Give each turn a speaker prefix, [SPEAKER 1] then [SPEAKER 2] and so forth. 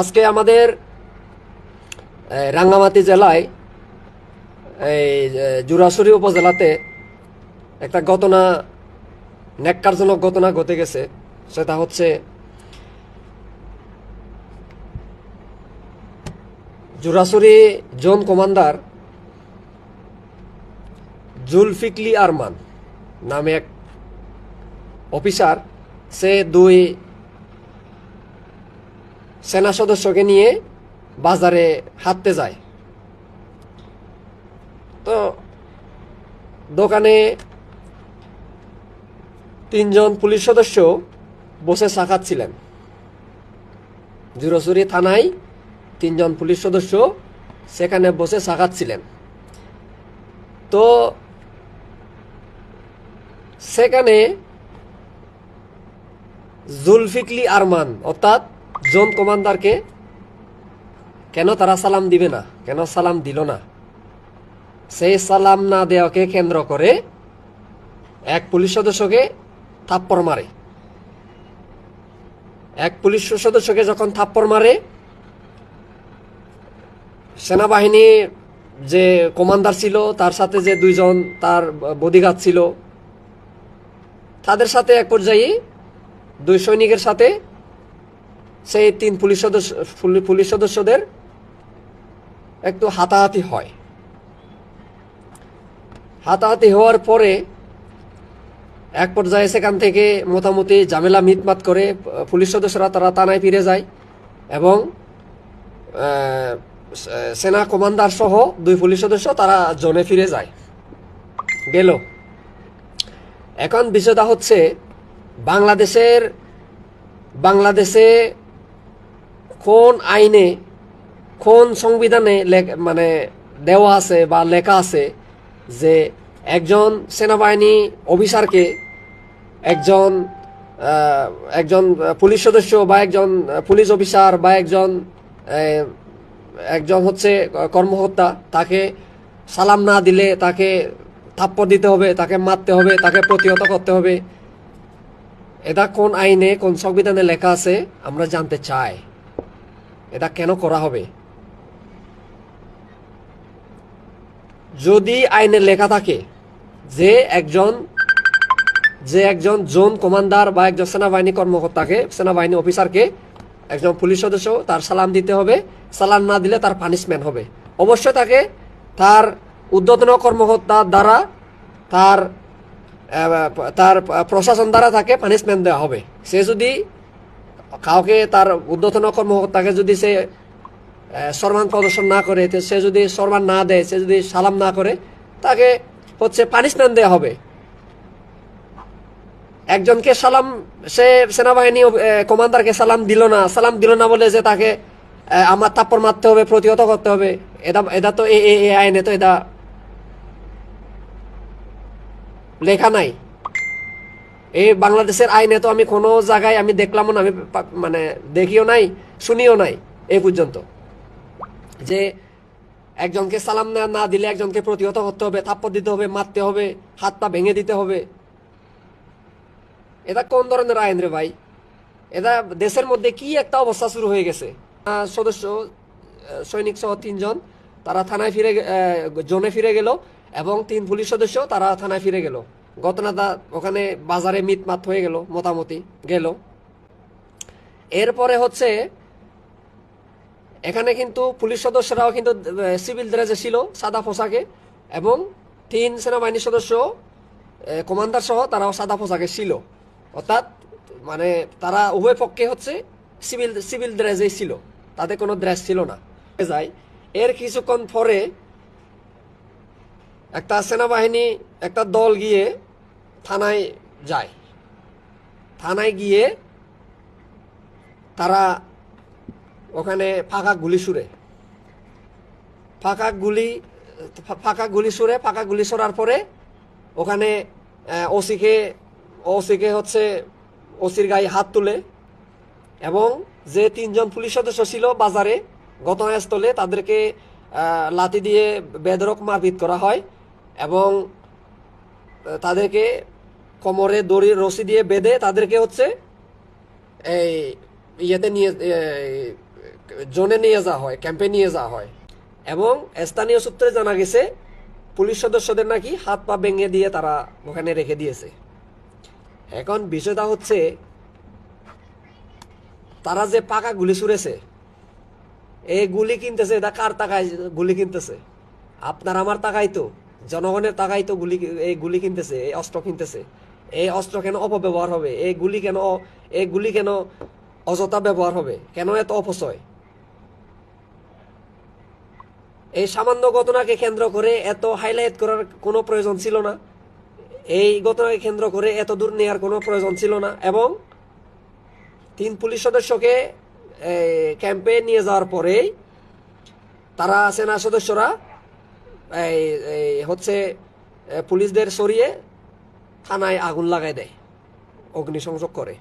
[SPEAKER 1] আজকে আমাদের এই, রাঙ্গামাটি জেলায় এই জুরাসুরি উপজেলাতে একটা ঘটনা ন্যাক্কারজনক ঘটনা ঘটে গেছে। সেটা হচ্ছে জুরাসুরি জোন কমান্ডার জুলফিকলি আরমান নামে এক অফিসার সে দুই সেনা সদস্যকে নিয়ে বাজারে হাঁটতে যায়। তো দোকানে তিনজন পুলিশ সদস্য বসে চা খাচ্ছিলেন। জুরসুরি থানায় তিনজন পুলিশ সদস্য সেখানে বসে চা খাচ্ছিলেন। তো সেখানে জুলফিকলি আরমান, অর্থাৎ জোন কমান্ডারকে কেন তারা সালাম দিবে না? কেন সালাম দিল না? সেই সালাম না দেওয়াকে কেন্দ্র করে এক পুলিশ সদস্যকে থাপ্পড় মারে। এক পুলিশ সদস্যকে যখন থাপ্পড় মারে, সেনাবাহিনী যে কমান্ডার ছিল, তার সাথে যে দুইজন তার বডিগার্ড ছিল, তাদের সাথে এক পর্যায়ে দুই সৈনিকের সাথে সেই তিন পুলিশ সদস্য পুলিশ সদস্যদের একটু হাতাহাতি হয়। হাতাহাতি হওয়ার পরে এক পর্যায়ে সেখান থেকে মোটামুটি ঝামেলা মিটমাট করে পুলিশ সদস্যরা তারা থানায় ফিরে যায় এবং সেনা কমান্ডার সহ দুই পুলিশ সদস্য তারা জোনে ফিরে যায়। গেল। এখন বিষয়টা হচ্ছে বাংলাদেশের, বাংলাদেশে কোন আইনে, কোন সংবিধানে মানে দেওয়া আছে বা লেখা আছে যে একজন সেনাবাহিনী অফিসারকে একজন একজন পুলিশ সদস্য বা একজন পুলিশ অফিসার বা একজন একজন হচ্ছে কর্মকর্তা, তাকে সালাম না দিলে তাকে থাপ্পড় দিতে হবে, তাকে মারতে হবে, তাকে প্রতিহত করতে হবে। এটা কোন আইনে, কোন সংবিধানে লেখা আছে, আমরা জানতে চাই। এটা কেন করা হবে? যদি আইনে লেখা থাকে যে একজন যে একজন জোন কমান্ডার বা একজন সেনাবাহিনী কর্মকর্তাকে, সেনাবাহিনী অফিসারকে একজন পুলিশ সদস্য তার সালাম দিতে হবে, সালাম না দিলে তার পানিশমেন্ট হবে। অবশ্যই তাকে তার উদ্বোধন কর্মকর্তার দ্বারা তার তার প্রশাসন দ্বারা তাকে পানিশমেন্ট দেওয়া হবে। সে যদি কাউকে তার উদ্বোধন কর্মকর্তাকে যদি সে সম্মান প্রদর্শন না করে সে যদি সম্মান না দেয়, সে যদি সালাম না করে, তাকে হচ্ছে পানিশমেন্ট দেওয়া হবে। একজনকে সালাম, সে সেনাবাহিনী কমান্ডারকে সালাম দিল না, সালাম দিল না বলে যে তাকে আমার তাপ্পর মারতে হবে, প্রতিহত করতে হবে, এটা এটা তো এ আইনে তো এটা লেখা নাই। এই বাংলাদেশের আইনে তো আমি কোনো জায়গায় আমি দেখলাম না, আমি মানে দেখিও নাই, শুনিও নাই এই পর্যন্ত। যে একজনকে সালাম না না দিলে একজনকে প্রতিহত করতে হবে, থাপ্পড় দিতে হবে, মারতে হবে, হাত পা ভেঙে দিতে হবে। এটা কোন ধরনের আইন রে ভাই? এটা দেশের মধ্যে কি একটা অবস্থা শুরু হয়ে গেছে? সদস্য সৈনিক সহ তিনজন, তারা থানায় ফিরে জোনে ফিরে গেল এবং তিন পুলিশ সদস্য তারা থানায় ফিরে গেল। ঘটনাটা ওখানে বাজারে মিটমাট হয়ে গেল, মোটামুটি গেল। এরপরে হচ্ছে, এখানে কিন্তু পুলিশ সদস্যরাও কিন্তু সিভিল ড্রেসে ছিল, সাদা পোশাকে, এবং তিন সেনাবাহিনীর সদস্য কমান্ডার সহ তারাও সাদা পোশাকে ছিল। অর্থাৎ মানে তারা উভয় পক্ষে হচ্ছে সিভিল সিভিল ড্রেসেই ছিল। তাদের কোনো ড্রেস ছিল না। যায়, এর কিছুক্ষণ পরে একটা সেনাবাহিনী, একটা দল গিয়ে থানায় যায়। থানায় গিয়ে তারা ওখানে ফাঁকা গুলি সুরে। ফাঁকা গুলি ফাঁকা গুলি সুরে, ফাঁকা গুলি সরার পরে ওখানে ওসিকে ওসিকে হচ্ছে ওসির গায়ে হাত তুলে এবং যে তিনজন পুলিশ সদস্য ছিল বাজারে, ঘটনাস্থলে তাদেরকে লাঠি দিয়ে বেদরক মারপিট করা হয় এবং তাদেরকে কোমরে দড়ি, রশি দিয়ে বেঁধে তাদেরকে হচ্ছে এই ইয়েতে নিয়ে জোনে নিয়ে যাওয়া হয়, ক্যাম্পে নিয়ে যাওয়া হয়। এবং স্থানীয় সূত্রে জানা গেছে, পুলিশ সদস্যদের নাকি হাত পা ভেঙে দিয়ে তারা ওখানে রেখে দিয়েছে। এখন বিষয়টা হচ্ছে, তারা যে পাকা গুলি ছুড়েছে, এই গুলি কিনতেছে, এটা কার টাকায় গুলি কিনতেছে? আপনার আমার টাকাই তো, জনগণের টাকাই তো গুলি, এই গুলি কিনতেছে, এই অস্ত্র কিনতেছে। এই অস্ত্র কেন অপব্যবহার হবে? এই গুলি কেন এই গুলি কেন অযথা ব্যবহার হবে? কেন এত অপচয়? এই সামান্য ঘটনাকে কেন্দ্র করে এত হাইলাইট করার কোনো প্রয়োজন ছিল না। এই ঘটনাকে কেন্দ্র করে এত দূর নেওয়ার কোনো প্রয়োজন ছিল না এবং তিন পুলিশ সদস্যকে ক্যাম্পে নিয়ে যাওয়ার পরেই তারা সেনা সদস্যরা হচ্ছে পুলিশদের সরিয়ে থানায় আগুন লাগাই দেয় অগ্নিসংযোগ করে।